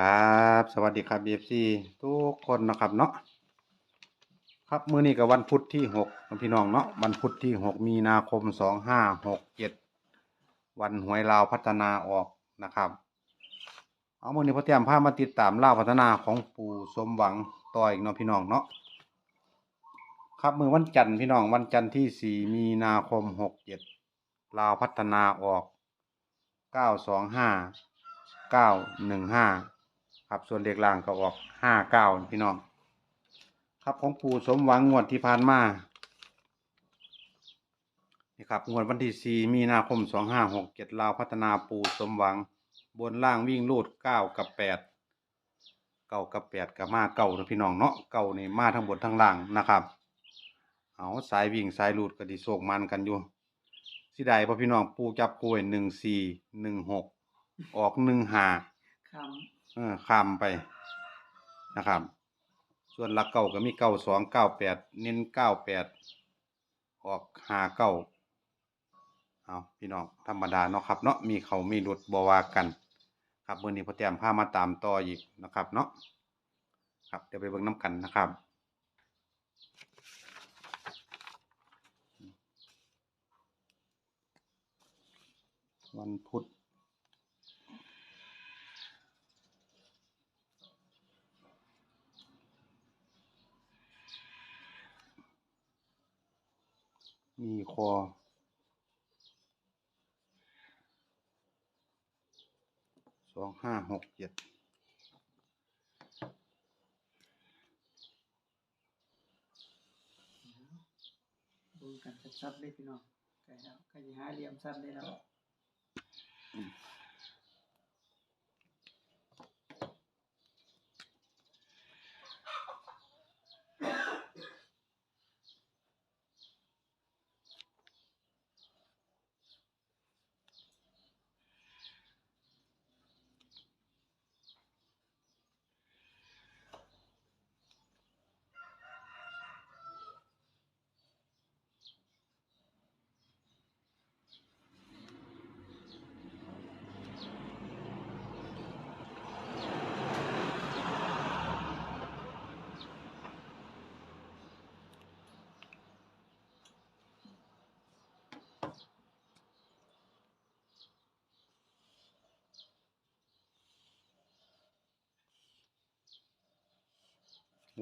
ครับ สวัสดีครับ BFC ทุกคนนะครับเนาะครับมื้อนี้ก็วันพุธที่หกพี่น้องเนาะวันพุธที่หกมีนาคมสองห้าหกเจ็ดวันหวยลาวพัฒนาออกนะครับ เอามื้อนี้พ่อเตรียมพามาติดตามลาวพัฒนาของปู่สมหวังต่ออีกเนาะพี่น้องเนาะครับมื้อวันจันทร์พี่น้องวันจันทร์ที่สี่มีนาคมหกเจ็ดลาวพัฒนาออกเก้าสองห้าเก้าหนึ่งห้า ครับส่วนเลขล่างก็ออกห้าเก้าพี่น้อง ครับของปู่สมหวังงวดที่ผ่านมานี่ครับงวดวันที่สี่มีนาคมสองห้าหกเจ็ดลาวพัฒนาปู่สมหวัง บนล่างวิ่งลูดเก้ากับแปดเก้ากับแปดกับมาเก้านะพี่น้องเนาะเก้านี่มาทั้งบนทั้งล่างนะครับ เอาสายวิ่งสายลูดก็ดีโศกมันกันอยู่สิได้พอพี่น้องปูจับกล้วยหนึ่งสี่หนึ่งหกออกหนึ่งห้าค เออข้ามไปนะครับ ส่วนหลักเก่าก็มีเก้าสองเก้าแปดเน้นเก้าแปดออกหาเก้าเอาพี่น้องธรรมดาเนาะครับเนาะมีเขามีหลุดบวากัน ครับมื่อนี้พอแต้มพามาตามต่ออีกนะครับเนาะครับเดี๋ยวไปเบิ่งน้ำกันนะครับวันพุธ มีคอ สองห้าหกเจ็ดดูกันชัดๆเลยพี่น้องไก่แล้วไก่หาเหลี่ยมสั้นได้แล้ว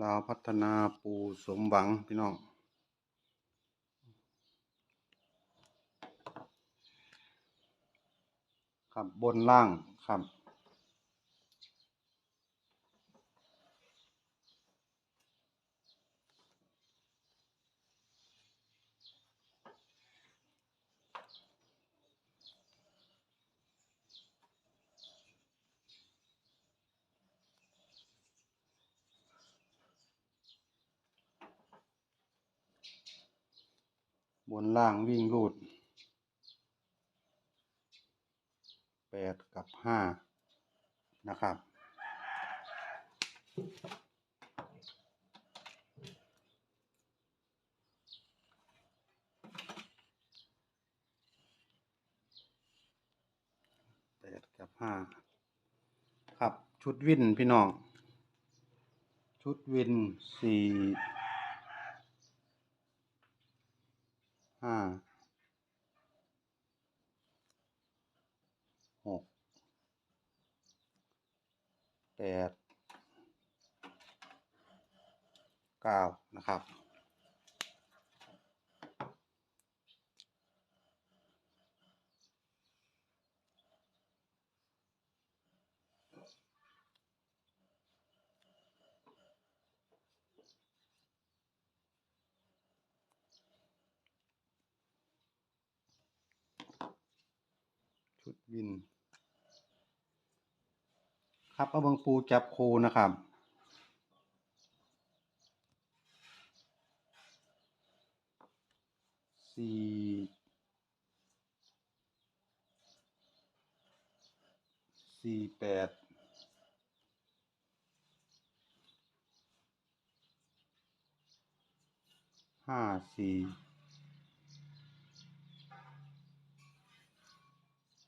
ลาวพัฒนาปูสมหวังพี่น้องครับบนล่างครับ บนล่างวิ่งรูดแปดกับห้านะครับ แปดกับห้าครับ ชุดวินพี่น้อง ชุดวินสี่ ห้าหกแปดเก้านะครับ ชุดวิน ครับเอาเบิงปูจับคูนะครับสี่สี่แปดห้าสี่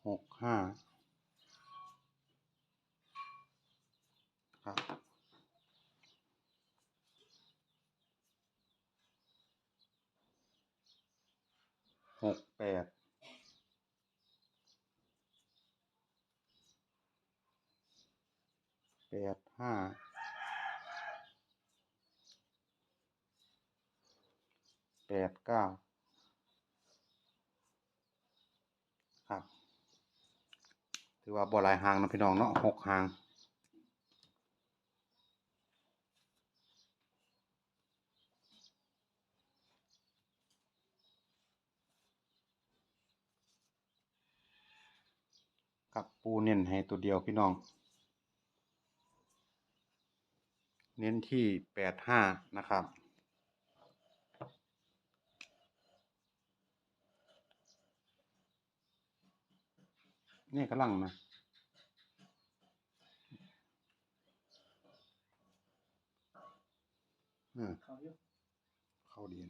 หกห้าครับหกแปดแปดห้าแปดเก้าครับ ถือว่าบ่หลายหางนะพี่น้องเนาะหกหางกับปูเน้นให้ตัวเดียวพี่น้อง เน้นที่แปดห้านะครับ นี่กำลังนะอืมเขาอยู่เข้าดีน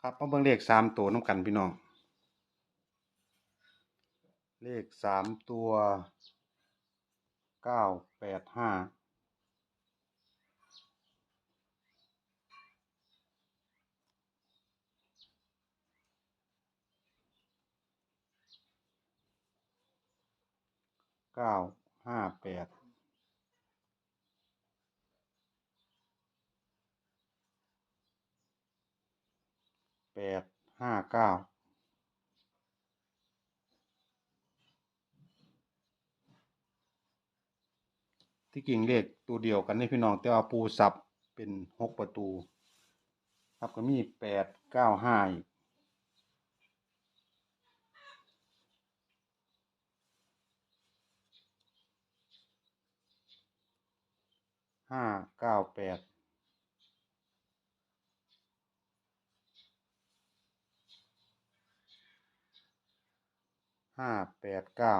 ครับมาเบิ่งเลขสามตัวน้ำกันพี่น้อง เลขสามตัวเก้าแปดห้า เก้าห้าแปดแปดห้าเก้าที่กิ่งเลขตัวเดียวกันนี่พี่น้องแต่ว่าปูสับเป็นหกประตู ครับก็มีแปดเก้าห้าอีก ห้าเก้าแปดห้าแปดเก้า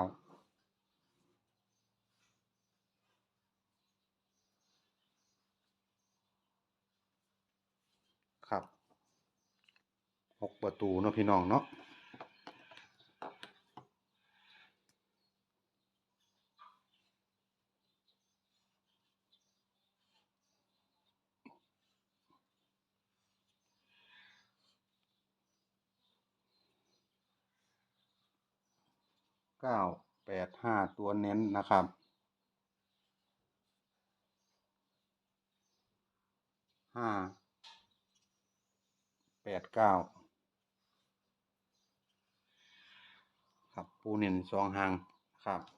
ครับหกประตูเนาะพี่น้องเนาะ เก้าแปดห้าตัวเน้นนะครับ ห้าแปดเก้าครับปูเน้นสองหางครับ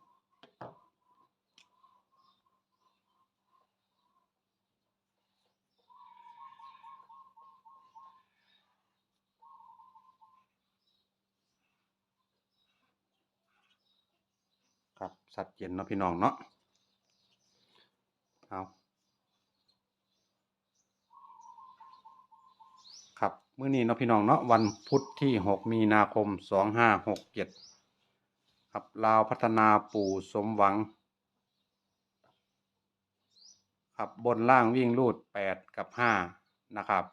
สัตว์เย็นเนาะพี่น้องเนาะเอาครับเมื้อนี้เนาะพี่น้องเนาะวันพุธที่ 6 มีนาคม 2567 ครับลาวพัฒนาปู่สมหวัง ครับบนล่างวิ่งรูด 8 กับ 5 นะครับ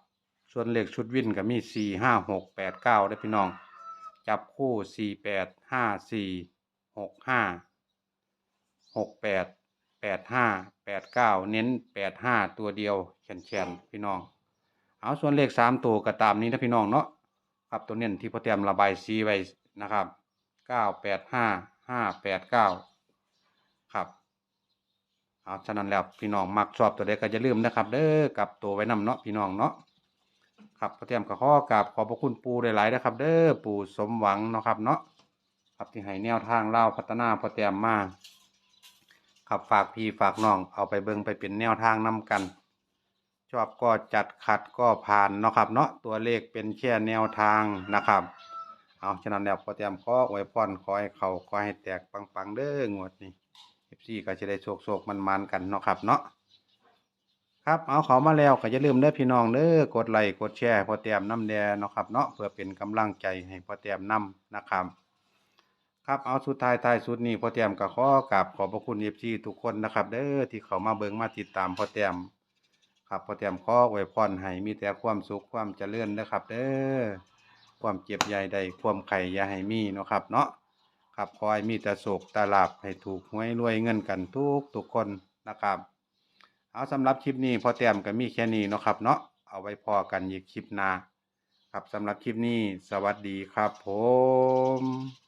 ส่วนเลขชุดวิ่นก็มี 4 5 6 8 9 ได้พี่น้อง จับคู่ 4 8 5 4 6 5 6 8 8 5 8 9เก้าเน้น8 5ตัวเดียวแขนๆพี่น้อง เอาส่วนเลขสามตัวก็ตามนี้นะพี่น้องเนาะครับตัวเน้นที่พ่อเตรียมระบายสีไว้นะครับเก้าแปดห้าห้าแปดเก้าครับเอาฉะนั้นแล้วพี่น้องมักชอบตัวใดก็จะลืมนะครับ เด้อกลับตัวไว้นำเนาะพี่น้องเนาะครับพ่อเตรียมก็ขอกราบขอบพระคุณปูหลายๆนะครับ เด้อปูสมหวังเนาะครับเนาะครับที่ให้แนวทางเล่าพัฒนาพ่อเตรียมมา ครับฝากพี่ฝากน้อง เอาไปเบิ่งไปเป็นแนวทางนํกัน ชอบก็จัดขัดก็ผ่านเนาะครับเนาะตัวเลขเป็นแค่แนวทางนะครับ เอาฉะนั้นแล้วพอเตรียมขอไว้พรขอให้เขาขอให้แตกปังๆเด้องวดนี้เอฟซีก็จะได้โชคโชคมันๆกันเนาะครับเนาะครับเอาเขามาแล้วก็อย่าลืมเด้อพี่น้องเด้อกดไลค์กดแชร์พอเตรียมน้ำแดงเนาะครับเนาะเพื่อเป็นกำลังใจให้พอเตรียมน้ำนะครับ ครับเอาสุดท้ายท้ายสุดนี้พอเตียมก็ขอกราบขอบพระคุณเอฟซีทุกคนนะครับ เด้อที่เขามาเบิ่งมาติดตามพอเตียมครับพอเตียมขอไว้พรให้มีแต่ความสุขความเจริญนะครับ เด้อความเจ็บใหญ่ใดความไข่อย่าให้มีเนาะครับ เนาะครับขอให้มีแต่โศกตาลาบให้ถูกหวยรวยเงินกันทุกทุกคนนะครับ เอาสำหรับคลิปนี้พอแต้มก็มีแค่นี้เนาะครับ เนาะเอาไว้พอกันอีกคลิปหน้าครับสำหรับคลิปนี้สวัสดีครับผม